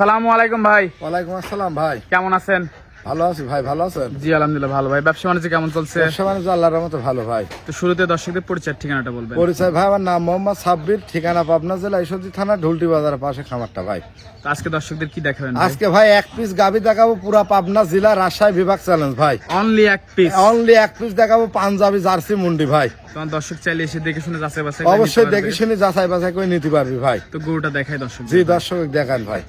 আসসালামু আলাইকুম ভাই। ওয়ালাইকুম আসসালাম ভাই। কেমন আছেন? ভালো আছি ভাই ভালো আছেন? জি আলহামদুলিল্লাহ ভালো ভাই। ব্যবসা বাণিজ্য কেমন চলছে? ব্যবসা বাণিজ্য আল্লাহর মতো ভালো ভাই। তো শুরুতে দর্শকদের পরিচয় ঠিকানাটা বলবেন। পরিচয় ভাই আমার নাম মোহাম্মদ সাব্বির ঠিকানা পাবনা জেলা ঈশ্বরদী থানা ঢুলটি বাজারের পাশে খামারটা ভাই। তো আজকে দর্শকদের কি দেখাবেন আজকে ভাই এক পিস গাবি দেখাবো পুরা পাবনা জেলা রাজশাহী বিভাগ চ্যালেঞ্জ ভাই। অনলি এক পিস অনলি এক পিস দেখাবো পাঞ্জাবি জার্সি মুন্ডি ভাই। তখন দর্শক চাইলে এসে দেখে শুনে যাচাই বাছাই অবশ্যই দেখে শুনে যাচাই বাছাই করে নিতে পারবি ভাই। তো গরুটা দেখাই দর্শক। জি দর্শক দেখান ভাই।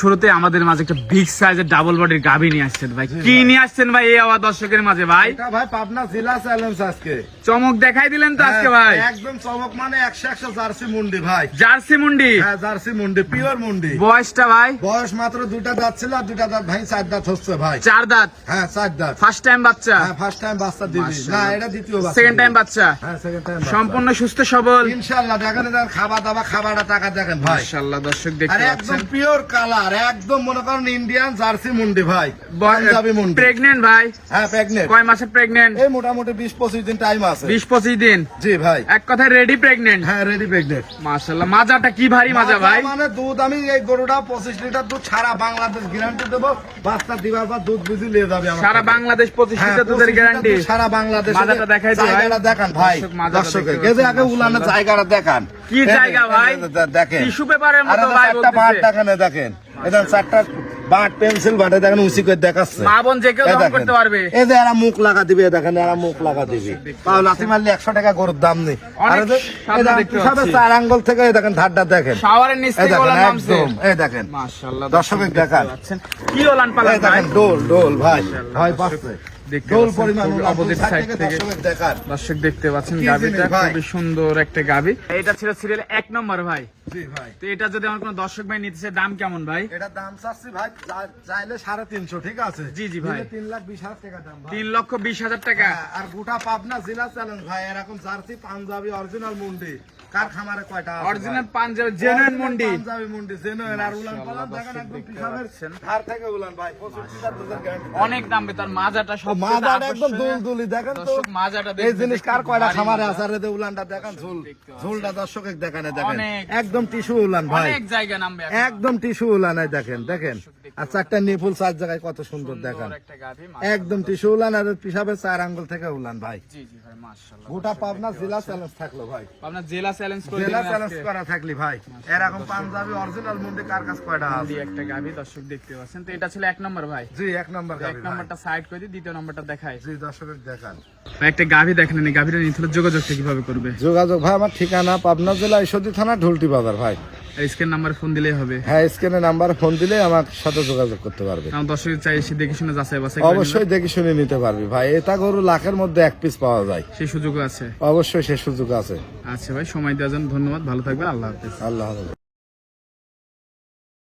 শুরুতে আমাদের মাঝে একটা বিগ সাইজের ডাবল বডির নিয়ে আসছেন ভাই। কি নিয়ে আসছেন ভাই এই দর্শকের মাঝে ভাই? এটা ভাই পাবনা জেলা চ্যালেঞ্জ আজকে। চমক দেখাই দিলেন তো আজকে ভাই। হ্যাঁ, একদম চমক মানে একশো একশো জার্সি মুন্ডি ভাই। জার্সি মুন্ডি? হ্যাঁ জার্সি মুন্ডি পিওর মুন্ডি। বয়সটা ভাই? বয়স মাত্র দুটা দাঁত ছিল আর দুটা দাঁত ভাই চার দাঁত হচ্ছে ভাই। চার দাঁত? হ্যাঁ চার দাঁত। ফার্স্ট টাইম বাচ্চা? হ্যাঁ ফার্স্ট টাইম বাচ্চা দিবি। না এটা দ্বিতীয় বাচ্চা। সেকেন্ড টাইম বাচ্চা। হ্যাঁ টাইম সম্পূর্ণ সুস্থ সবল। ইনশাআল্লাহ দেখেন খাবার দাবার খাবারটা টাকা দেখেন ভাই। দর্শক দেখতে একদম পিওর কালার একদম মনে করেন ইন্ডিয়ান জার্সি মুন্ডি ভাই। পাঞ্জাবি মুন্ডি। প্রেগনেন্ট ভাই। হ্যাঁ প্রেগনেন্ট কয় মাসের প্রেগনেন্ট এই মোটামুটি বিশ পঁচিশ দিন টাইম আছে। বিশ পঁচিশ দিন। জি ভাই। এক কথায় রেডি প্রেগনেন্ট হ্যাঁ রেডি প্রেগনেন্ট মাশাআল্লাহ মাজাটা কি ভারী মাজা ভাই? মানে দুধ আমি এই গরুটা পঁচিশ লিটার দুধ সারা বাংলাদেশ গ্যারান্টি দেবো। বাচ্চা দিবার পর দুধ বুঝি নিয়ে যাবে আমার সারা বাংলাদেশ পঁচিশ হ্যাঁ, লিটার দুধের গ্যারান্টি সারা বাংলাদেশ মাজাটা দেখাই দিই ভাই। জায়গাটা দেখান ভাই দর্শকের গেজে আগে উলানের জায়গাটা দেখান। কি জায়গা ভাই? দেখেন। টিস্যু পেপারের মতো ভাই চারটা বাট। দেখেন দেখেন। এটা চারটা বাট পেন্সিল বাটে দেখেন উঁচি করে দেখাচ্ছে। মা বোন যে কেউ দম। করতে পারবে। এই যে এরা মুখ লাগা দিবে দেখেন এরা মুখ লাগা দিবে। লাথি মারলে একশো টাকা গরুর দাম নেই। আর পাচ্ছি। চার আঙ্গুল থেকে দেখেন ধারটা দেখেন। শাওয়ারের নিচ থেকে ওলান নামছে। এই দেখেন। মাশাআল্লাহ দর্শকের দেখান। কি ওলান ভাই দেখেন ডোল ডোল ভাই। ভাই দর্শক পাচ্ছে। দেখতে ডোল পাচ্ছেন, পরিমাণ খুবই ওলান, opposite দুই সাইড থেকে থেকে। দর্শকের দেখান দর্শক দেখতে পাচ্ছেন গাবিটা খুবই সুন্দর একটা গাবি এটা ছিল সিরিয়াল এক নম্বর ভাই। তো এটা যদি আমার কোনো দর্শক ভাই নিতে দাম কেমন ভাই? এটা দাম চাচ্ছি ভাই চাইলে সাড়ে তিনশো ঠিক আছে? জি, জি ভাই। তিন লাখ বিশ হাজার টাকা দাম তিন লক্ষ বিশ হাজার টাকা। হ্যাঁ, আর গোটা পাবনা জেলা চ্যালেঞ্জ ভাই এরকম জার্সি পাঞ্জাবি অরিজিনাল মুন্ডি। কার খামারে কয়টা অরিজিনাল ভাই? জেনুইন মন্ডি। পাঞ্জাবি মুন্ডি জেনুইন আর উলান পালান দেখেন একদম দর্শক দেখতে পিছনের পাচ্ছেন। ধার থেকে উলান ভাই পঁচিশ লিটার অনেক দাম তার মাজাটা সব মাজাটা একদম দুল দুলি দেখেন তো? এই জিনিস কার কয়টা খামারে আছে রে উলানটা? দেখেন ঝুল। ঝুলটা দর্শক দেখানে দেখেন। একদম টিস্যু উলান ভাই। অনেক জায়গা নামবে একদম টিস্যু উলানাই দেখেন দেখেন। আর চারটা নিপুল চার জায়গায় কত সুন্দর দেখেন। গাভী, একদম টিস্যু উলান আর পিসাবে চার আঙ্গুল থেকে উলান ভাই। গোটা পাবনা জেলা চ্যালেঞ্জ থাকল ভাই। আপনার জেলা চ্যালেঞ্জ করে জেলা চ্যালেঞ্জ করা থাকলি ভাই। এরকম পাঞ্জাবি অরিজিনাল মুন্ডি কার কাছে কয়টা আছে? একটা গাভী দর্শক দেখতে পাচ্ছেন। তো এটা ছিল এক নম্বর ভাই। জি এক নম্বর এক গাবি ভাই। নম্বরটা সাইড করে দিই দ্বিতীয় নম্বরটা দেখাই। জি দর্শকের দেখান। একটা গাভী দেখেন গাভীটা হলে যোগাযোগটা কীভাবে করবে? যোগাযোগ ভাই আমার ঠিকানা পাবনা জেলা ঈশ্বরদী থানা ঢুলটি বাজার ভাই। স্ক্রিন নাম্বার ফোন দিলেই হবে। হ্যাঁ স্ক্রিনে নাম্বার ফোন দিলে আমার সাথে যোগাযোগ করতে পারবে। কারণ দর্শক চাই সে দেখে শুনে যাচাই বাছাই অবশ্যই দেখে শুনে নিতে পারবে ভাই। এটা গরু লাখের মধ্যে এক পিস পাওয়া যায়। সেই সুযোগ আছে। অবশ্যই সেই সুযোগ আছে। আচ্ছা ভাই সময় দেওয়ার জন্য ধন্যবাদ। ভালো থাকবেন। আল্লাহ হাফেজ। আল্লাহ হাফেজ।